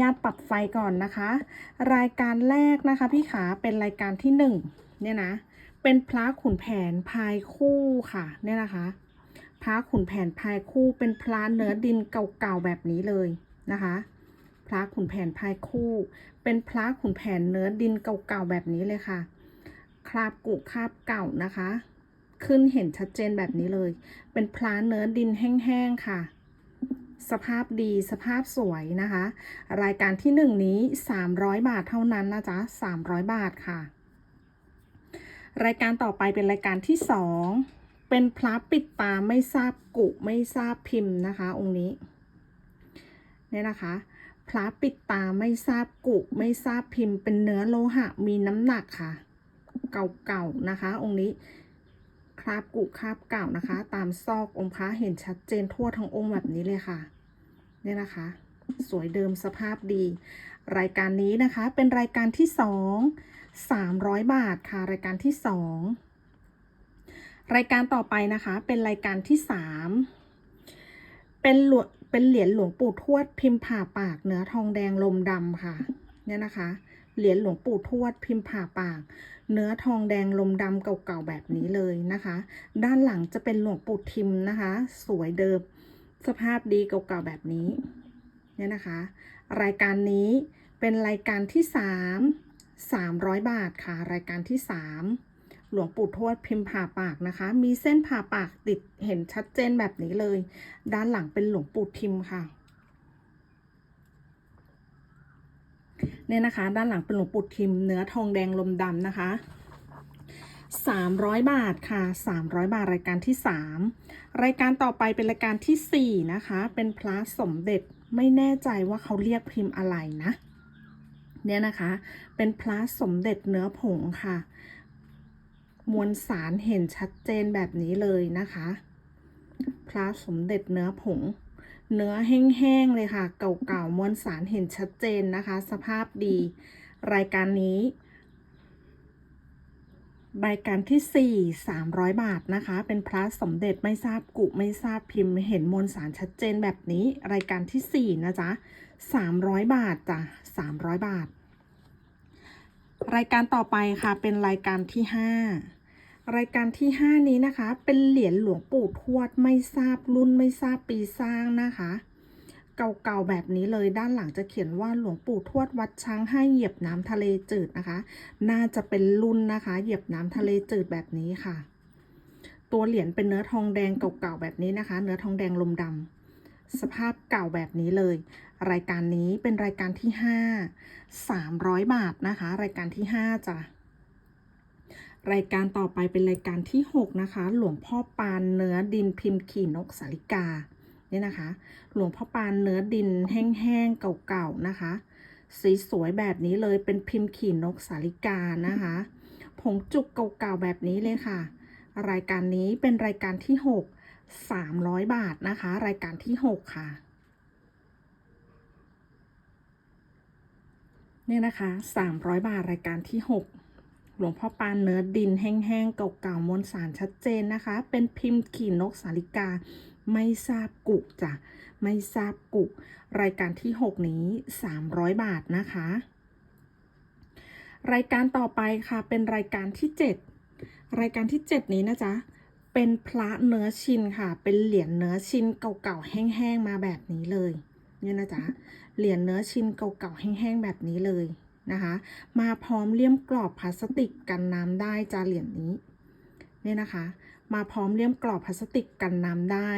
ญาตปรับไฟก่อนนะคะ รายการแรกนะคะพี่ขาเป็นรายการที่หนึ่งเนี่ยนะ เป็นพระขุนแผนพายคู่ค่ะเนี่ยนะคะพระขุนแผนพายคู่เป็นพระเนื้อดินเก่าๆแบบนี้เลยนะคะ พระขุนแผนพายคู่ เป็นพระขุนแผนเนื้อดินเก่าๆแบบนี้เลยค่ะ คราบกุคราบเก่านะคะ ขึ้นเห็นชัดเจนแบบนี้เลย เป็นพระเนื้อดินแห้งๆค่ะ สภาพดีสภาพสวยนะคะ รายการที่หนึ่งนี้ 300 บาทเท่านั้นนะจ๊ะ 300 บาทค่ะ รายการต่อไปเป็นรายการที่สองเป็นพระปิดตาไม่ทราบกุไม่ทราบพิมพ์นะคะ องค์นี้เนี่ยนะคะพระปิดตาไม่ทราบกุไม่ทราบพิมพ์ เป็นเนื้อโลหะมีน้ำหนักค่ะ เก่าๆนะคะ องค์นี้ ราบกุคราบเก่านะคะ ตามซอกองค์พระเห็นชัดเจนทั่วทั้งองค์แบบนี้เลยค่ะเนี่ยนะคะ สวยเดิมสภาพดี รายการนี้นะคะเป็นรายการที่สองสามร้อยบาทค่ะ รายการที่สองรายการต่อไปนะคะ เป็นรายการที่สามเป็นหลวงเป็นเหรียญหลวงปู่ทวดพิมพ์ผ่าปากเนื้อทองแดงลมดำค่ะ เนี่ยนะคะ เหรียญหลวงปู่ทวดพิมพ์ผ่าปาก เนื้อทองแดงลมดำเก่าๆแบบนี้เลยนะคะ ด้านหลังจะเป็นหลวงปู่ทิมนะคะ สวยเดิม สภาพดีเก่าๆแบบนี้เนี่ยนะคะ รายการนี้เป็นรายการที่สามสามร้อยบาทค่ะ รายการที่สามหลวงปู่ทวดพิมพ์ผ่าปากนะคะ มีเส้นผ่าปากติดเห็นชัดเจนแบบนี้เลย ด้านหลังเป็นหลวงปู่ทิมค่ะ เนี่ยนะคะ ด้านหลังเป็นหลวงปู่ทิม เนื้อทองแดงลมดำนะคะ 300 บาทค่ะ 300 บาทรายการที่ 3 รายการต่อไปเป็นรายการทีสี่ 4 นะคะ เป็นพระสมเด็จไม่แน่ใจว่าเขาเรียกพิมพ์อะไรนะ เนี่ยนะคะ เป็นพระสมเด็จเนื้อผงค่ะ มวลสารเห็นชัดเจนแบบนี้เลยนะคะ พระสมเด็จเนื้อผง เนื้อแห้งๆเลยค่ะ เก่าๆมวลสารเห็นชัดเจนนะคะ สภาพดี รายการนี้รายการที่ 4 300 บาทนะคะ เป็นพระสมเด็จไม่ทราบกุไม่ทราบพิมพ์ เห็นมวลสารชัดเจนแบบนี้ รายการที่ 4 นะจ๊ะ 300 บาทจ้ะ 300 บาท รายการต่อไปค่ะ เป็นรายการที่ 5 รายการที่ 5 นี้นะคะ เป็นเหรียญหลวงปู่ทวดไม่ทราบรุ่นไม่ทราบปีสร้างนะคะ เก่าๆแบบนี้เลยด้านหลังจะเขียนว่าหลวงปู่ทวดวัดช้างให้เหยียบน้ำทะเลจืดนะคะ น่าจะเป็นรุ่นนะคะ เหยียบน้ำทะเลจืดแบบนี้ค่ะ ตัวเหรียญเป็นเนื้อทองแดงเก่าๆแบบนี้นะคะ เนื้อทองแดงลมดำสภาพเก่าแบบนี้เลย รายการนี้เป็นรายการที่ห้าสามร้อยบาทนะคะ รายการที่ห้าจ้ะ รายการต่อไปเป็นรายการที่หกนะคะ หลวงพ่อปานเนื้อดินพิมพ์ขี่นกสาลิกาเนี่ยนะคะ หลวงพ่อปานเนื้อดินแห้งๆเก่าๆนะคะ สีสวยแบบนี้เลยเป็นพิมพ์ขี่นกสาลิกานะคะผงจุกเก่าๆแบบนี้เลยค่ะ รายการนี้เป็นรายการที่ 6 300 บาทนะคะ รายการที่ 6 ค่ะเนี่ยนะคะ 300 บาทรายการที่ 6 หลวงพ่อปานเนื้อดินแห้งๆเก่าๆมวลสารชัดเจนนะคะ เป็นพิมพ์ขี่นกสาลิกา ไม่ทราบกุจ้ะไม่ทราบกุรายการที่ 6 นี้ 300 บาทนะคะ รายการต่อไปค่ะเป็นรายการที่ 7 รายการที่ 7 นี้นะจ๊ะเป็นพระเนื้อชินค่ะ เป็นเหรียญเนื้อชินเก่าๆแห้งๆมาแบบนี้เลยเนี่ยนะจ๊ะเหรียญเนื้อชินเก่าๆแห้งๆแบบนี้เลย นะคะ มาพร้อมเลี่ยมกรอบพลาสติกกันน้ำได้จาเหรียญนี้เนี่ยนะคะ มาพร้อมเลี่ยมกรอบพลาสติกกันน้ำได้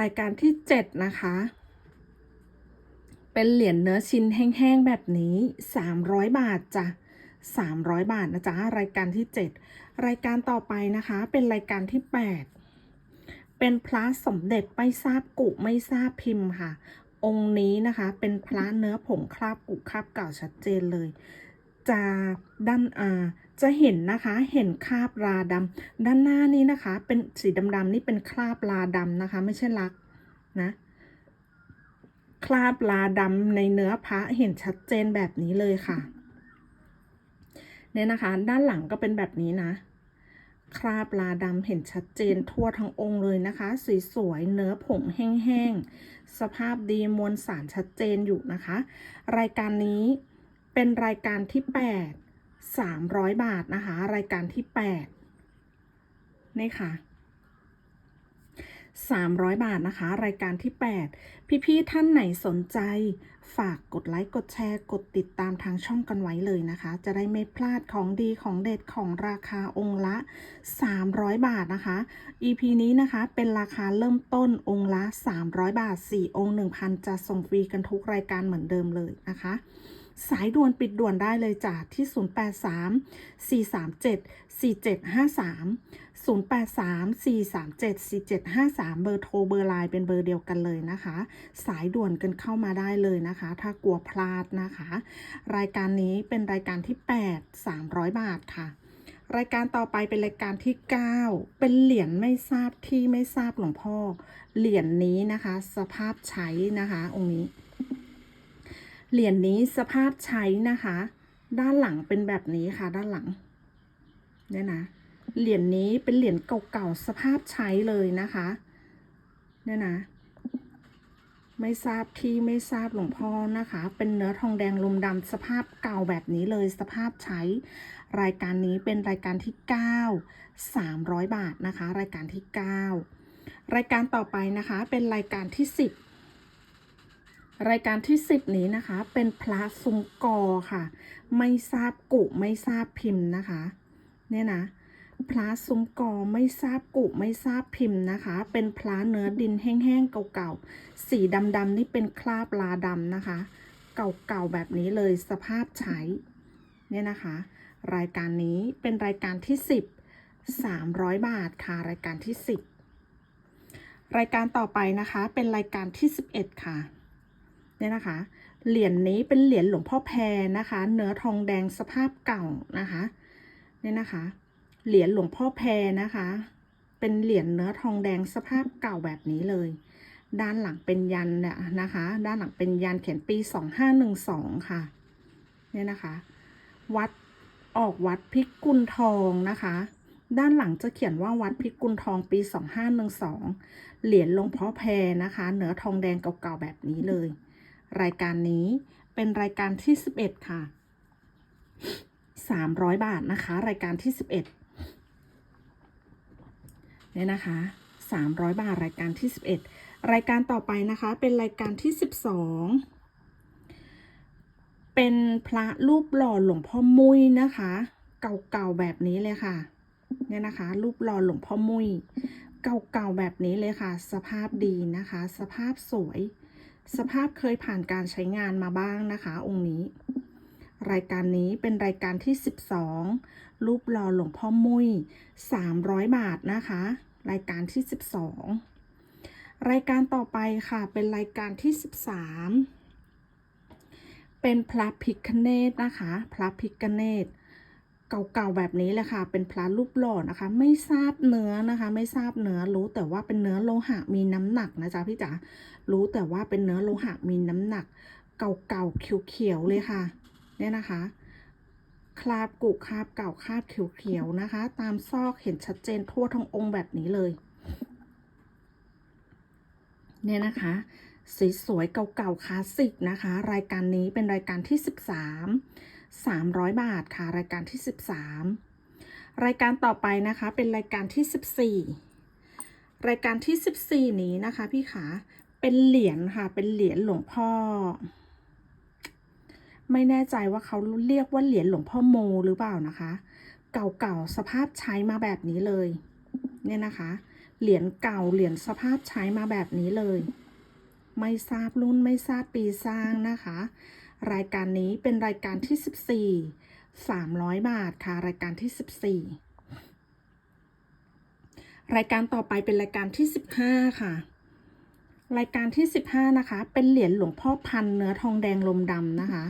รายการที่ 7 นะคะ เป็นเหรียญเนื้อชิ้นแห้งๆแบบนี้ 300 บาทจ้ะ300 บาทนะจ๊ะ รายการที่ 7 รายการต่อไปนะคะ เป็นรายการที่ 8 เป็นพระสมเด็จไม่ทราบกุไม่ทราบพิมพ์ค่ะ องค์นี้นะคะ เป็นพระเนื้อผงคราบกุคราบเก่าชัดเจนเลย จะด้านอ่าจะเห็นนะคะเห็นคราบราดำด้านหน้านี้นะคะ เป็นสีดำๆนี่เป็นคราบราดำนะคะ ไม่ใช่ลักนะคราบลาดำในเนื้อพระเห็นชัดเจนแบบนี้เลยค่ะ เนี่ยนะคะ ด้านหลังก็เป็นแบบนี้นะ คราบลาดำเห็นชัดเจนทั่วทั้งองค์เลยนะคะสวยๆเนื้อผงแห้งๆ สภาพดีมวลสารชัดเจนอยู่นะคะ รายการนี้เป็นรายการที่ 8 300 บาทนะคะ รายการที่ 8 นี่ค่ะ 300 บาทนะคะ รายการที่ 8 พี่ๆท่านไหนสนใจ ฝากกดไลค์ กดแชร์ กดติดตามทางช่องกันไว้เลยนะคะ จะได้ไม่พลาดของดีของเด็ดของราคาองค์ละ 300 บาทนะคะ EP นี้นะคะเป็นราคาเริ่มต้นองค์ละ 300 บาท 4 องค์ 1,000 จะส่งฟรีกันทุกรายการเหมือนเดิมเลยนะคะ สายด่วนปิดด่วนได้เลยจ้ะที่ 083 437 4753 083 437 4753 เบอร์โทรเบอร์ไลน์เป็นเบอร์เดียวกันเลยนะคะ สายด่วนกันเข้ามาได้เลยนะคะ ถ้ากลัวพลาดนะคะ รายการนี้เป็นรายการที่ 8 300 บาทค่ะ รายการต่อไปเป็นรายการที่ 9 เป็นเหรียญไม่ทราบที่ไม่ทราบหลวงพ่อ เหรียญนี้นะคะ สภาพใช้นะคะ องค์นี้ เหรียญนี้สภาพใช้นะคะ ด้านหลังเป็นแบบนี้ค่ะ ด้านหลังเนี่ยนะ เหรียญนี้เป็นเหรียญเก่าๆสภาพใช้เลยนะคะเนี่ยนะไม่ทราบที่ไม่ทราบหลวงพ่อนะคะ เป็นเนื้อทองแดงลมดำสภาพเก่าแบบนี้เลยสภาพใช้ รายการนี้เป็นรายการที่ 9 300 บาทนะคะ รายการที่ 9 รายการต่อไปนะคะ เป็นรายการที่ 10 รายการที่ 10 นี้นะคะ เป็นพระซุ้มกอค่ะ ไม่ทราบกุไม่ทราบพิมพ์นะคะ เนี่ยนะพระซุ้มกอไม่ทราบกุไม่ทราบพิมพ์นะคะ เป็นพระเนื้อดินแห้งๆเก่าๆ สีดำๆนี่เป็นคราบลาดำนะคะ เก่าๆแบบนี้เลยสภาพใช้ เนี่ยนะคะ รายการนี้เป็นรายการที่ 10 300 บาทค่ะ รายการที่ 10 รายการต่อไปนะคะ เป็นรายการที่ 11 ค่ะ เนี่ยนะคะ เหรียญนี้เป็นเหรียญหลวงพ่อแพรนะคะ เนื้อทองแดงสภาพเก่านะคะเนี่ยนะคะ เหรียญหลวงพ่อแพรนะคะ เป็นเหรียญเนื้อทองแดงสภาพเก่าแบบนี้เลย ด้านหลังเป็นยันเนี่ยนะคะ ด้านหลังเป็นยันเขียนปี2512ค่ะเนี่ยนะคะ วัดออกวัดพิกุลทองนะคะ ด้านหลังจะเขียนว่าวัดพิกุลทองปี 2512 เหรียญหลวงพ่อแพรนะคะ เนื้อทองแดงเก่าๆแบบนี้เลย รายการนี้เป็นรายการที่ 11 ค่ะ 300 บาทนะคะ รายการที่ 11เนี่ยนะคะ 300 บาทรายการที่ 11 รายการต่อไปนะคะเป็นรายการที่ 12 เป็นพระรูปหล่อหลวงพ่อมุ้ยนะคะ เก่าๆแบบนี้เลยค่ะเนี่ยนะคะ รูปหล่อหลวงพ่อมุ้ยเก่าๆแบบนี้เลยค่ะ สภาพดีนะคะ สภาพสวย สภาพเคยผ่านการใช้งานมาบ้างนะคะ องค์นี้ รายการนี้เป็นรายการที่ 12 รูปหล่อหลวงพ่อมุ้ย300 บาทนะคะ รายการที่ 12 รายการต่อไปค่ะเป็นรายการที่ 13 เป็นพระพิคเนตนะคะ พระพิคเนต เก่าๆแบบนี้เลยค่ะเป็นพระรูปหล่อนะคะ ไม่ทราบเนื้อนะคะ ไม่ทราบเนื้อรู้แต่ว่าเป็นเนื้อโลหะมีน้ำหนักนะจ๊ะพี่จ๋ารู้แต่ว่าเป็นเนื้อโลหะมีน้ำหนัก เก่าๆเขียวๆเลยค่ะเนี่ยนะคะคราบกุคราบเก่าคราบเขียวๆนะคะ ตามซอกเห็นชัดเจนทั่วทั้งองค์แบบนี้เลย เนี่ยนะคะสวยๆเก่าๆคลาสสิกนะคะ รายการนี้เป็นรายการที่ 13 300 บาทค่ะ รายการที่ 13 รายการต่อไปนะคะ เป็นรายการที่ 14 รายการที่ 14 นี้นะคะ พี่ขาเป็นเหรียญค่ะ เป็นเหรียญหลวงพ่อ ไม่แน่ใจว่าเขาเรียกว่าเหรียญหลวงพ่อโมหรือเปล่านะคะ เก่าๆสภาพใช้มาแบบนี้เลย เนี่ยนะคะ เหรียญเก่าเหรียญสภาพใช้มาแบบนี้เลย ไม่ทราบรุ่นไม่ทราบปีสร้างนะคะ รายการนี้เป็นรายการที่ 14 300 บาทค่ะ รายการที่ 14 รายการต่อไปเป็นรายการที่ 15 ค่ะ รายการที่ 15 นะคะ เป็นเหรียญหลวงพ่อพันเนื้อทองแดงลมดำนะคะ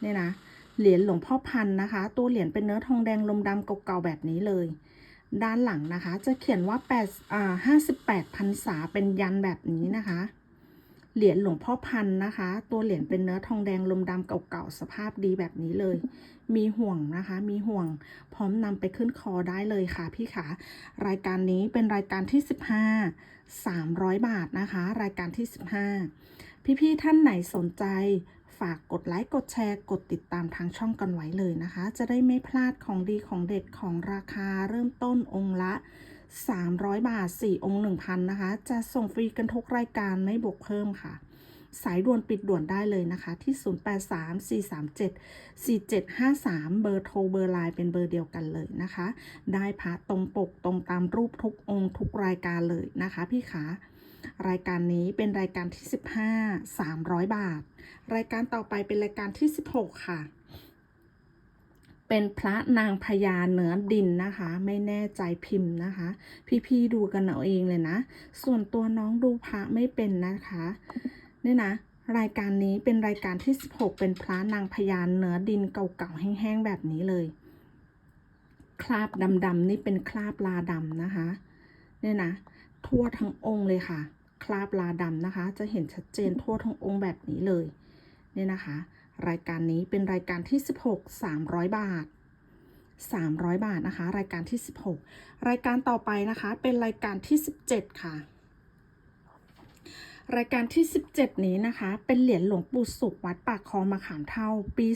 เนี่ยนะ เหรียญหลวงพ่อพันนะคะ ตัวเหรียญเป็นเนื้อทองแดงลมดำเก่าๆแบบนี้เลย ด้านหลังนะคะ จะเขียนว่า8อ่า58พรรษาเป็นยันแบบนี้นะคะ เหรียญหลวงพ่อพันนะคะ ตัวเหรียญเป็นเนื้อทองแดงลมดำเก่าๆสภาพดีแบบนี้เลย มีห่วงนะคะ มีห่วงพร้อมนำไปขึ้นคอได้เลยค่ะพี่ขารายการนี้เป็นรายการที่ 15 300 บาทนะคะ รายการที่ 15 พี่ๆท่านไหนสนใจฝากกดไลค์กดแชร์กดติดตามทางช่องกันไว้เลยนะคะ จะได้ไม่พลาดของดีของเด็ดของราคาเริ่มต้นองค์ละ 300 บาท 4 องค์ 1,000 นะคะ จะส่งฟรีกันทุกรายการไม่บวกเพิ่มค่ะ สายด่วนปิดด่วนได้เลยนะคะ ที่ 0834374753 เบอร์โทรเบอร์ไลน์เป็นเบอร์เดียวกันเลยนะคะ ได้พระตรงปกตรงตามรูปทุกองค์ทุกรายการเลยนะคะ พี่ขารายการนี้เป็นรายการที่ 15 300 บาท รายการต่อไปเป็นรายการที่ 16 ค่ะ เป็นพระนางพญาเนื้อดินนะคะ ไม่แน่ใจพิมพ์นะคะ พี่ๆดูกันเอาเองเลยนะ ส่วนตัวน้องดูพระไม่เป็นนะคะเนี่ยนะรายการนี้เป็นรายการที่ 16 เป็นพระนางพญาเนื้อดินเก่าๆแห้งๆแบบนี้เลย คราบดำๆนี่เป็นคราบลาดำนะคะ เนี่ยนะทั่วทั้งองค์เลยค่ะ คราบลาดำนะคะ จะเห็นชัดเจนทั่วทั้งองค์แบบนี้เลย เนี่ยนะคะ รายการนี้เป็นรายการที่ 16 300 บาท 300 บาทนะคะ รายการที่ 16 รายการต่อไปนะคะ เป็นรายการที่ 17 ค่ะ รายการที่ 17 นี้นะคะ เป็นเหรียญหลวงปู่สุขวัดปากคลองมะขามเท่าปี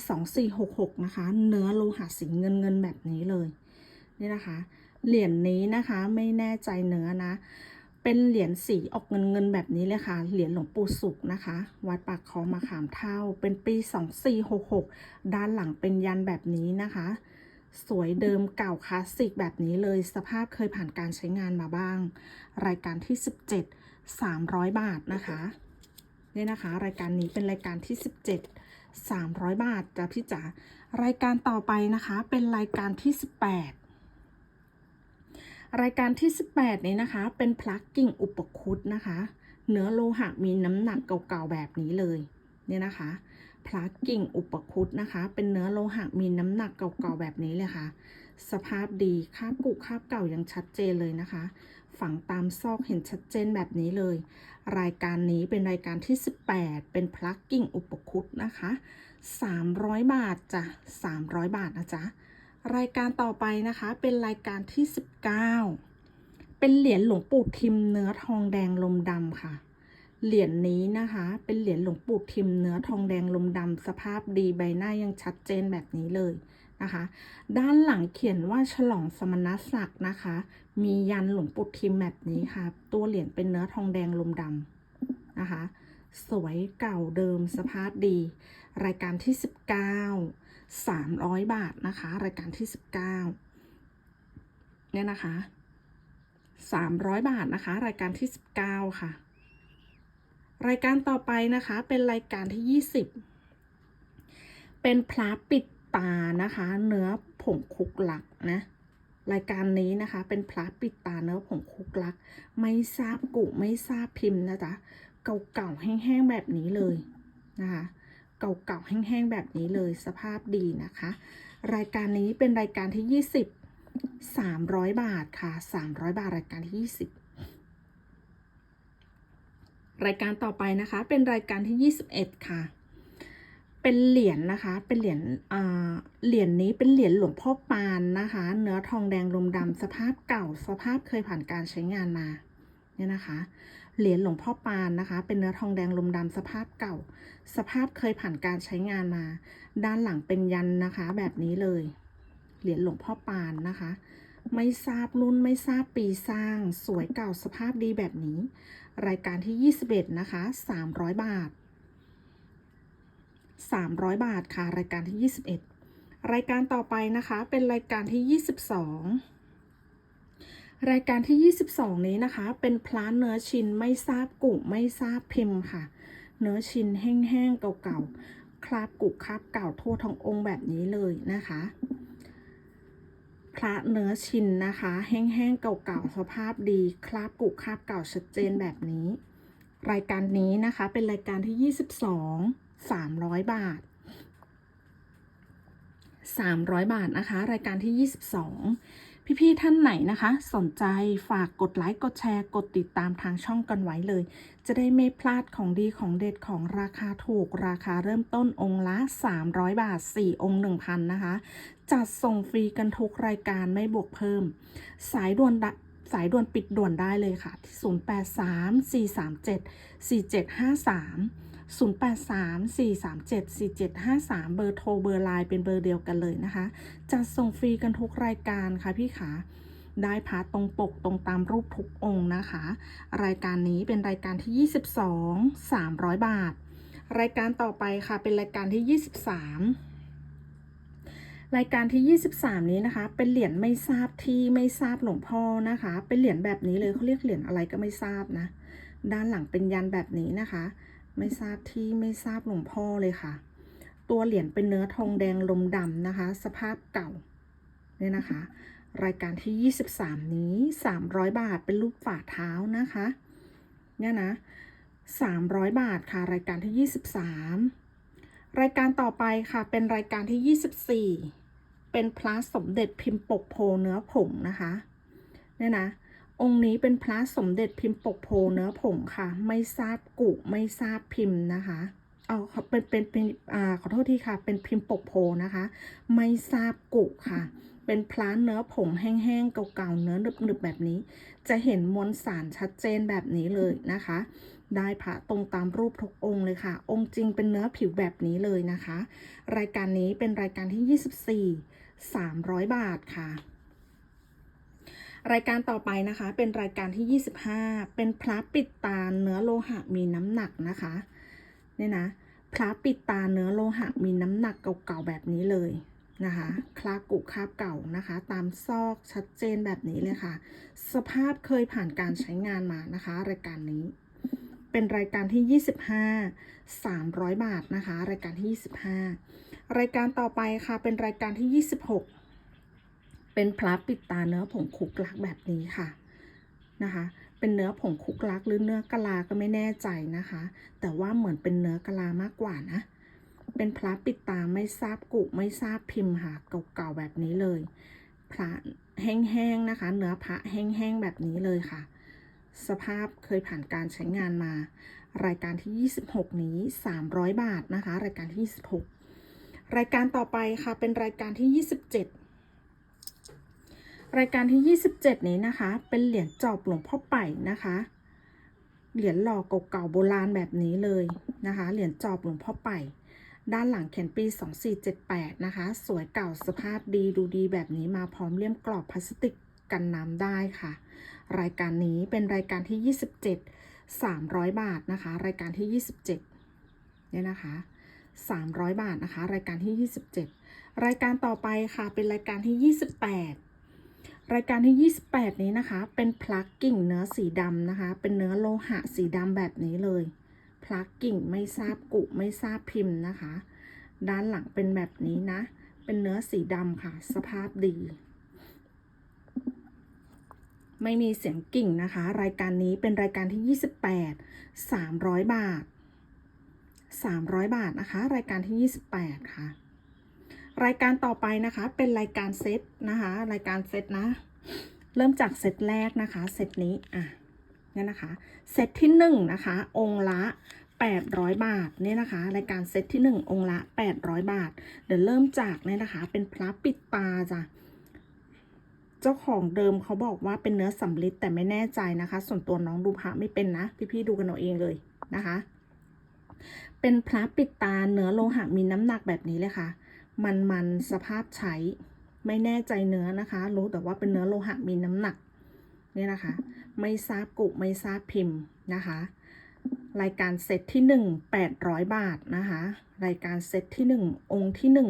2466 นะคะ เนื้อโลหะสีเงินเงินแบบนี้เลย นี่นะคะ เหรียญนี้นะคะไม่แน่ใจเนื้อนะ เป็นเหรียญสีออกเงินเงินแบบนี้เลยค่ะ เหรียญหลวงปู่สุขนะคะ วัดปากคลองมะขามเท่า เป็นปี 2466 ด้านหลังเป็นยันแบบนี้นะคะ สวยเดิมเก่าคลาสสิกแบบนี้เลย สภาพเคยผ่านการใช้งานมาบ้าง รายการที่ 17 300 บาทนะคะเนี่ยนะคะ รายการนี้เป็นรายการที่ 17 300 บาทจ้ะพี่จ๋ารายการต่อไปนะคะ เป็นรายการที่ 18 รายการที่ 18 นี้นะคะ เป็นพลักกิ่งอุปคุตนะคะ เนื้อโลหะมีน้ำหนักเก่าๆแบบนี้เลยเนี่ยนะคะพลักกิ่งอุปคุตนะคะ เป็นเนื้อโลหะมีน้ำหนักเก่าๆแบบนี้เลยค่ะ สภาพดีคราบกุคราบเก่ายังชัดเจนเลยนะคะ ฝังตามซอกเห็นชัดเจนแบบนี้เลย รายการนี้เป็นรายการที่ 18 เป็นพลักกิ่งอุปคุตนะคะ 300 บาทจ้ะ300 บาทนะจ๊ะ รายการต่อไปนะคะ เป็นรายการที่ 19 เป็นเหรียญหลวงปู่ทิมเนื้อทองแดงลมดำค่ะ เหรียญนี้นะคะ เป็นเหรียญหลวงปู่ทิมเนื้อทองแดงลมดำสภาพดีใบหน้ายังชัดเจนแบบนี้เลยนะคะ ด้านหลังเขียนว่าฉลองสมณศักดิ์นะคะ มียันหลวงปู่ทิมแบบนี้ค่ะ ตัวเหรียญเป็นเนื้อทองแดงลมดำนะคะ สวยเก่าเดิมสภาพดี รายการที่ 19 300 บาทนะคะ รายการที่ 19 เนี่ยนะคะ 300 บาทนะคะ รายการที่ 19 ค่ะ รายการต่อไปนะคะเป็นรายการที่ 20 เป็นพระปิดตานะคะ เนื้อผงคุกลักนะรายการนี้นะคะเป็นพระปิดตาเนื้อผงคุกลัก ไม่ทราบกุไม่ทราบพิมพ์นะจ๊ะเก่าๆแห้งๆแบบนี้เลยนะคะ เก่าๆแห้งๆแบบนี้เลยสภาพดีนะคะ รายการนี้เป็นรายการที่ 20 300 บาทค่ะ 300 บาทรายการที่ 20 รายการต่อไปนะคะ เป็นรายการที่ 21 ค่ะ เป็นเหรียญนะคะ เป็นเหรียญเหรียญนี้เป็นเหรียญหลวงพ่อปานนะคะ เนื้อทองแดงลมดำสภาพเก่าสภาพเคยผ่านการใช้งานมา เนี่ยนะคะ เหรียญหลวงพ่อปานนะคะ เป็นเนื้อทองแดงลมดำสภาพเก่า สภาพเคยผ่านการใช้งานมา ด้านหลังเป็นยันนะคะ แบบนี้เลย เหรียญหลวงพ่อปานนะคะ ไม่ทราบรุ่นไม่ทราบปีสร้าง สวยเก่าสภาพดีแบบนี้ รายการที่ 21 นะคะ 300 บาท 300 บาทค่ะ รายการที่ 21 รายการต่อไปนะคะ เป็นรายการที่ 22 รายการที่ 22 นี้นะคะ เป็นพลาเนื้อชิ้นไม่ทราบกุไม่ทราบพิมพ์ค่ะ เนื้อชิ้นแห้งๆเก่าๆ คราบกุคราบเก่าทั่วทั้งองค์แบบนี้เลยนะคะ พระเนื้อชิ้นนะคะ แห้งๆเก่าๆสภาพดี คราบกุคราบเก่าชัดเจนแบบนี้ รายการนี้นะคะเป็นรายการที่ 22 300 บาท 300 บาทนะคะ รายการที่ 22 พี่ๆท่านไหนนะคะ สนใจฝากกดไลค์กดแชร์กดติดตามทางช่องกันไว้เลย จะได้ไม่พลาดของดีของเด็ดของราคาถูกราคาเริ่มต้นองค์ละ 300 บาท 4 องค์ 1,000 นะคะ จัดส่งฟรีกันทุกรายการไม่บวกเพิ่ม สายด่วนสายด่วนปิดด่วนได้เลยค่ะที่0834374753 0834374753 เบอร์โทรเบอร์ไลน์เป็นเบอร์เดียวกันเลยนะคะ จัดส่งฟรีกันทุกรายการค่ะพี่ขาได้พาตรงปกตรงตามรูปทุกองค์นะคะ รายการนี้เป็นรายการที่ 22 300 บาท รายการต่อไปค่ะเป็นรายการที่ 23 รายการที่ 23 นี้นะคะ เป็นเหรียญไม่ทราบที่ไม่ทราบหลวงพ่อนะคะ เป็นเหรียญแบบนี้เลยเขาเรียกเหรียญอะไรก็ไม่ทราบนะ ด้านหลังเป็นยันแบบนี้นะคะ ไม่ทราบที่ไม่ทราบหลวงพ่อเลยค่ะ ตัวเหรียญเป็นเนื้อทองแดงลมดำนะคะ สภาพเก่าเนี่ยนะคะ รายการที่ 23 นี้ 300 บาทเป็นรูปฝ่าเท้านะคะเนี่ยนะ 300 บาทค่ะ รายการที่ 23 รายการต่อไปค่ะเป็นรายการที่ 24 เป็นพระสมเด็จพิมพ์ปกโพเนื้อผงนะคะเนี่ยนะ องค์นี้เป็นพระสมเด็จพิมพ์ปกโพเนื้อผงค่ะ ไม่ทราบกุไม่ทราบพิมพ์นะคะเอาเป็นเป็นเป็นอ่าขอโทษทีค่ะ เป็นพิมพ์ปกโพนะคะ ไม่ทราบกุค่ะ เป็นพระเนื้อผงแห้งๆเก่าๆเนื้อหนึบๆแบบนี้ จะเห็นมวลสารชัดเจนแบบนี้เลยนะคะ ได้พระตรงตามรูปทุกองค์เลยค่ะ องค์จริงเป็นเนื้อผิวแบบนี้เลยนะคะ รายการนี้เป็นรายการที่ 24 300 บาทค่ะ รายการต่อไปนะคะ เป็นรายการที่ 25 เป็นพระปิดตาเนื้อโลหะมีน้ำหนักนะคะเนี่ยนะพระปิดตาเนื้อโลหะมีน้ำหนักเก่าๆแบบนี้เลยนะคะคลากุคาบเก่านะคะ ตามซอกชัดเจนแบบนี้เลยค่ะ สภาพเคยผ่านการใช้งานมานะคะ รายการนี้ เป็นรายการที่ 25 300 บาทนะคะ รายการที่ 25 รายการต่อไปค่ะเป็นรายการที่ 26 เป็นพลาปิดตาเนื้อผงคุกลักแบบนี้ค่ะนะคะ เป็นเนื้อผงคุกลักหรือเนื้อกะลาก็ไม่แน่ใจนะคะ แต่ว่าเหมือนเป็นเนื้อกะลามากกว่านะ เป็นพลาปิดตาไม่ทราบกุไม่ทราบพิมพ์ค่ะเก่าๆแบบนี้เลย พระแห้งๆนะคะ เนื้อพระแห้งๆแบบนี้เลยค่ะ สภาพเคยผ่านการใช้งานมา รายการที่ 26 นี้ 300 บาทนะคะ รายการที่ 26 รายการต่อไปค่ะเป็นรายการที่ 27 รายการที่ 27 นี้นะคะ เป็นเหรียญจอบหลวงพ่อไป่นะคะ เหรียญหล่อเก่าๆโบราณแบบนี้เลยนะคะ เหรียญจอบหลวงพ่อไป่ด้านหลังเขียนปี 2478 นะคะ สวยเก่าสภาพดีดูดีแบบนี้มาพร้อมเลี่ยมกรอบพลาสติกกันน้ำได้ค่ะ รายการนี้เป็นรายการที่ 27 300 บาทนะคะ รายการที่ 27 เนี่ยนะคะ 300 บาทนะคะ รายการที่ 27 รายการต่อไปค่ะ เป็นรายการที่ 28 รายการที่ 28 นี้นะคะ เป็นพลักกิ่งเนื้อสีดำนะคะ เป็นเนื้อโลหะสีดำแบบนี้เลย พลักกิ่งไม่ทราบกุไม่ทราบพิมพ์นะคะ ด้านหลังเป็นแบบนี้นะ เป็นเนื้อสีดำค่ะ สภาพดี ไม่มีเสียงกิ่งนะคะ รายการนี้เป็นรายการที่ 28 300 บาท 300 บาทนะคะ รายการที่ 28 ค่ะ รายการต่อไปนะคะเป็นรายการเซตนะคะ รายการเซตนะ เริ่มจากเซตแรกนะคะเซตนี้อะเนี่ยนะคะเซตที่หนึ่งนะคะ องค์ละ800 บาทเนี่ยนะคะรายการเซตที่หนึ่งองค์ละ 800 บาท เดี๋ยวเริ่มจากเนี่ยนะคะ เป็นพระปิดตาจ้ะเจ้าของเดิมเขาบอกว่าเป็นเนื้อสำลิดแต่ไม่แน่ใจนะคะ ส่วนตัวน้องดูพระไม่เป็นนะ พี่ๆดูกันเอาเองเลยนะคะ เป็นพระปิดตาเนื้อโลหะมีน้ำหนักแบบนี้เลยค่ะ มันมันๆสภาพใช้ ไม่แน่ใจเนื้อนะคะ รู้แต่ว่าเป็นเนื้อโลหะมีน้ำหนักเนี่ยนะคะ ไม่ทราบกุไม่ทราบพิมพ์นะคะ รายการเซตที่หนึ่งแปดร้อยบาทนะคะ รายการเซตที่หนึ่งองค์ที่หนึ่ง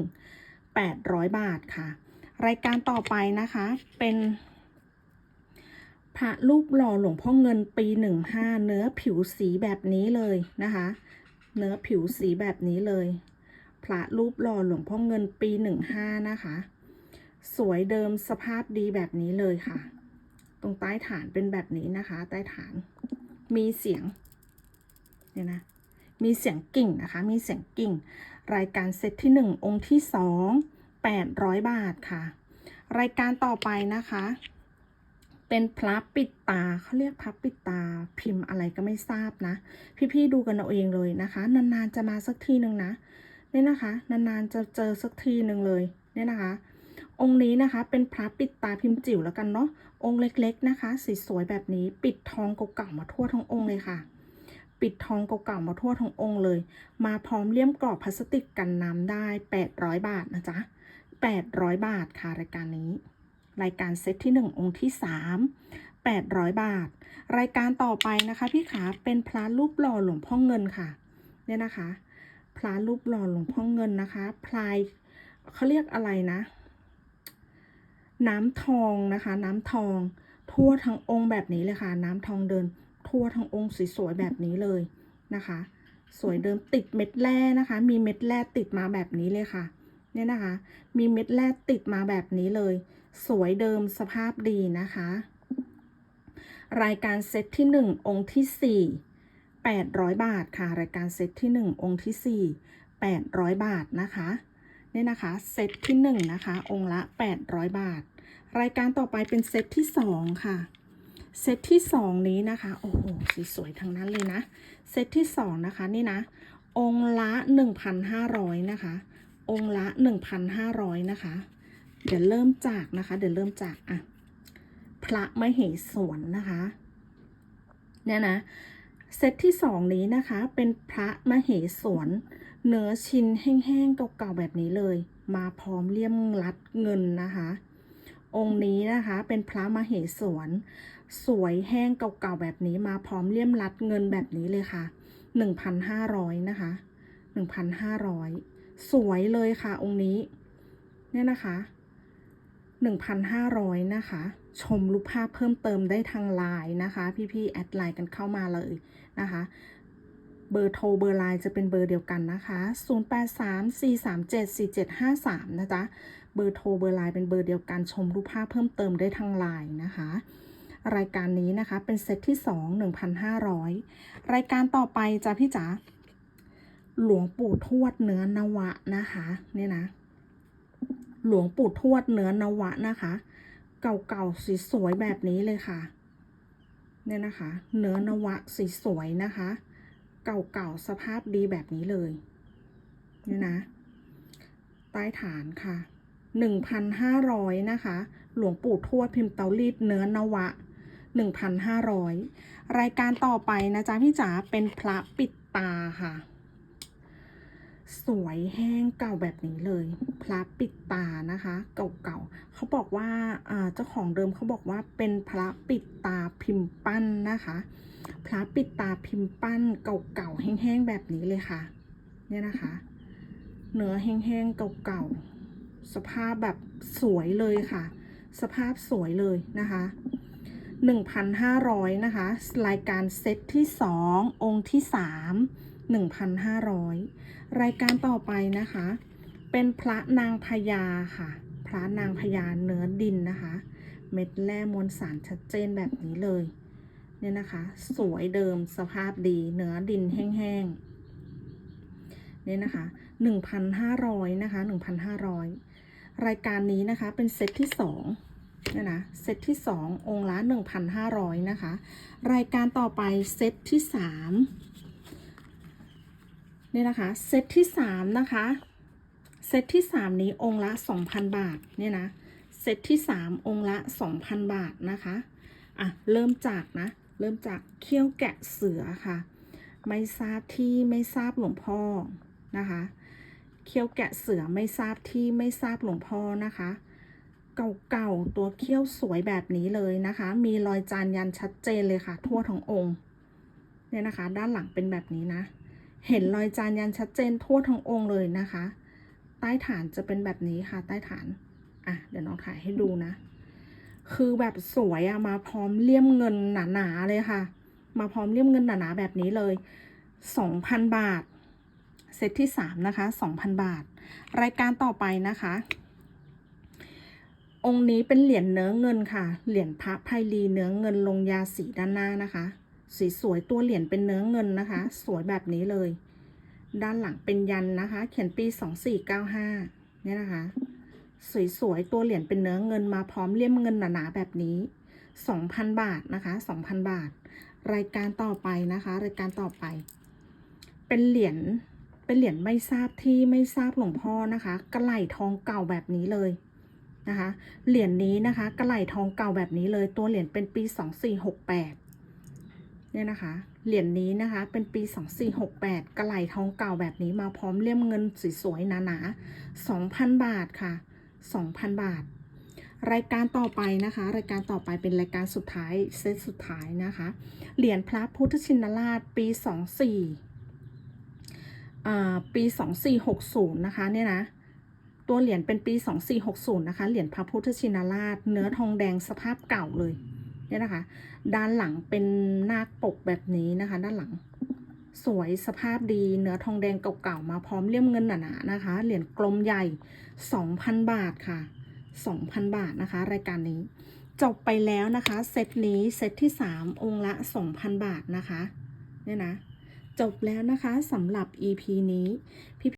แปดร้อยบาทค่ะ รายการต่อไปนะคะเป็นพระรูปหล่อหลวงพ่อเงินปีหนึ่งห้าเนื้อผิวสีแบบนี้เลยนะคะ เนื้อผิวสีแบบนี้เลย พระรูปหล่อหลวงพ่อเงินปีหนึ่งห้านะคะ สวยเดิมสภาพดีแบบนี้เลยค่ะ ตรงใต้ฐานเป็นแบบนี้นะคะ ใต้ฐาน มีเสียงเนี่ยนะ มีเสียงกิ่งนะคะ มีเสียงกิ่ง รายการเซตที่หนึ่งองค์ที่สองแปดร้อยบาทค่ะ รายการต่อไปนะคะ เป็นพระปิดตาเขาเรียกพระปิดตาพิมพ์อะไรก็ไม่ทราบนะ พี่ๆดูกันเอาเองเลยนะคะ นานๆจะมาสักทีหนึ่งนะ เนี่ยนะคะ นานๆจะเจอสักทีหนึ่งเลยเนี่ยนะคะ องค์นี้นะคะเป็นพระปิดตาพิมพ์จิ๋วแล้วกันเนาะองค์เล็กๆนะคะ สีสวยแบบนี้ปิดทองเก่าๆมาทั่วทั้งองค์เลยค่ะ ปิดทองเก่าๆมาทั่วทั้งองค์เลย มาพร้อมเลี่ยมกรอบพลาสติกกันน้ำได้ 800 บาทนะจ๊ะ800 บาทค่ะรายการนี้ รายการเซตที่ 1 องค์ที่ 3 800 บาท รายการต่อไปนะคะพี่ขาเป็นพระรูปหล่อหลวงพ่อเงินค่ะ เนี่ยนะคะ พระรูปหล่อหลวงพ่อเงินนะคะ พลายเขาเรียกอะไรนะ น้ำทองนะคะ น้ำทอง ทั่วทั้งองค์แบบนี้เลยค่ะ น้ำทองเดิน ทั่วทั้งองค์สวยๆแบบนี้เลยนะคะ สวยเดิมติดเม็ดแร่นะคะ มีเม็ดแร่ติดมาแบบนี้เลยค่ะ เนี่ยนะคะ มีเม็ดแร่ติดมาแบบนี้เลย สวยเดิมสภาพดีนะคะ รายการเซตที่ 1 องค์ที่ 4 800 บาทค่ะ รายการเซตที่ 1 องค์ที่ 4 800 บาทนะคะเนี่ยนะคะเซตที่ 1 นะคะ องค์ละ 800 บาท รายการต่อไปเป็นเซตที่ 2 ค่ะ เซตที่ 2 นี้นะคะ โอ้โหสีสวยทั้งนั้นเลยนะ เซตที่ 2 นะคะ นี่นะ องค์ละ 1,500 นะคะ องค์ละ 1,500 นะคะ เดี๋ยวเริ่มจากนะคะ เดี๋ยวเริ่มจากอะพระมเหสวนนะคะ เนี่ยนะ เซตที่สองนี้นะคะ เป็นพระมเหสวน เนื้อชิ้นแห้งๆเก่าๆแบบนี้เลย มาพร้อมเลี่ยมรัดเงินนะคะ องค์นี้นะคะเป็นพระมเหสวน สวยแห้งเก่าๆแบบนี้มาพร้อมเลี่ยมรัดเงินแบบนี้เลยค่ะ 1,500 นะคะ 1,500 สวยเลยค่ะองค์นี้ เนี่ยนะคะ 1,500 นะคะ ชมรูปภาพเพิ่มเติมได้ทางไลน์นะคะ พี่ๆแอดไลน์กันเข้ามาเลยนะคะเบอร์โทรเบอร์ไลน์จะเป็นเบอร์เดียวกันนะคะ 0834374753 นะจ๊ะ เบอร์โทรเบอร์ไลน์เป็นเบอร์เดียวกันชมรูปภาพเพิ่มเติมได้ทางไลน์นะคะ รายการนี้นะคะเป็นเซตที่ 2 1,500 รายการต่อไปจ้ะพี่จ๋า หลวงปู่ทวดเนื้อนวะนะคะ เนี่ยนะ หลวงปู่ทวดเนื้อนวะนะคะ เก่าๆสีสวยแบบนี้เลยค่ะ เนี่ยนะคะ เนื้อนวะสีสวยนะคะ เก่าๆสภาพดีแบบนี้เลยเนี่ยนะ ใต้ฐานค่ะ1,500นะคะ หลวงปู่ทวดพิมพ์เตารีดเนื้อนวะ1,500รายการต่อไปนะจ๊ะพี่จ๋าเป็นพระปิดตาค่ะ สวยแห้งเก่าแบบนี้เลยพระปิดตานะคะ เก่าๆเขาบอกว่าเจ้าของเดิมเขาบอกว่าเป็นพระปิดตาพิมพ์ปั้นนะคะ พระปิดตาพิมพ์ปั้นเก่าๆแห้งๆแบบนี้เลยค่ะ เนี่ยนะคะ เนื้อแห้งๆเก่าๆสภาพแบบสวยเลยค่ะ สภาพสวยเลยนะคะ1,500นะคะรายการเซตที่ 2 องค์ที่ 3 1,500 รายการต่อไปนะคะ เป็นพระนางพญาค่ะ พระนางพญาเนื้อดินนะคะ เม็ดแร่มวลสารชัดเจนแบบนี้เลย เนี่ยนะคะ สวยเดิมสภาพดี เนื้อดินแห้งๆ เนี่ยนะคะ 1,500 นะคะ 1,500 รายการนี้นะคะเป็นเซตที่2เนี่ยนะเซตที่ 2 องค์ละ 1,500 นะคะ รายการต่อไปเซตที่ 3 นี่ยนะคะเซตที่3นะคะเซตที่3นี้องค์ละ2,000บาทเนี่ยนะเซตที่3องค์ละ2,000บาทนะคะอะเริ่มจากนะเริ่มจากเขี้ยวแกะเสือค่ะ ไม่ทราบที่ไม่ทราบหลวงพ่อนะคะเขี้ยวแกะเสือไม่ทราบที่ไม่ทราบหลวงพ่อนะคะเก่าๆตัวเขี้ยวสวยแบบนี้เลยนะคะ มีรอยจานยันชัดเจนเลยค่ะ ทั่วทั้งองค์เนี่ยนะคะ ด้านหลังเป็นแบบนี้นะ เห็นรอยจานยันชัดเจนทั่วทั้งองค์เลยนะคะ ใต้ฐานจะเป็นแบบนี้ค่ะ ใต้ฐาน อะ เดี๋ยวน้องถ่ายให้ดูนะ คือแบบสวยอะมาพร้อมเลี่ยมเงินหนาๆเลยค่ะ มาพร้อมเลี่ยมเงินหนาๆแบบนี้เลย2,000บาท เซตที่3นะคะ2,000บาท รายการต่อไปนะคะ องค์นี้เป็นเหรียญเนื้อเงินค่ะ เหรียญพระไพลีเนื้อเงินลงยาสีด้านหน้านะคะ สีสวยตัวเหรียญเป็นเนื้อเงินนะคะ สวยแบบนี้เลย ด้านหลังเป็นยันนะคะ เขียนปี 2495เนี่ยนะคะ สวยๆตัวเหรียญเป็นเนื้อเงินมาพร้อมเลี่ยมเงินหนาๆแบบนี้ 2,000 บาทนะคะ2,000 บาท รายการต่อไปนะคะ รายการต่อไป เป็นเหรียญเป็นเหรียญไม่ทราบที่ไม่ทราบหลวงพ่อนะคะกระไหลทองเก่าแบบนี้เลยนะคะ เหรียญนี้นะคะกระไหลทองเก่าแบบนี้เลย ตัวเหรียญเป็นปี 2468 เนี่ยนะคะ เหรียญนี้นะคะเป็นปี 2468 กระไหลทองเก่าแบบนี้มาพร้อมเลี่ยมเงินสวยๆหนาๆ 2,000 บาทค่ะ 2,000 บาท รายการต่อไปนะคะ รายการต่อไปเป็นรายการสุดท้ายเซตสุดท้ายนะคะ เหรียญพระพุทธชินราชปี 24อ่ปี 2460 นะคะเนี่ยนะตัวเหรียญเป็นปี 2460 นะคะ เหรียญพระพุทธชินราช เนื้อทองแดงสภาพเก่าเลย เนี่ยนะคะ ด้านหลังเป็นนาคปกแบบนี้นะคะ ด้านหลัง สวยสภาพดีเนื้อทองแดงเก่าๆมาพร้อมเลี่ยมเงินหนาๆนะคะ เหรียญกลมใหญ่ 2,000 บาทค่ะ 2,000 บาทนะคะ รายการนี้ จบไปแล้วนะคะเซตนี้เซตที่ 3 องค์ละ 2,000 บาทนะคะเนี่ยนะ จบแล้วนะคะสำหรับ EP นี้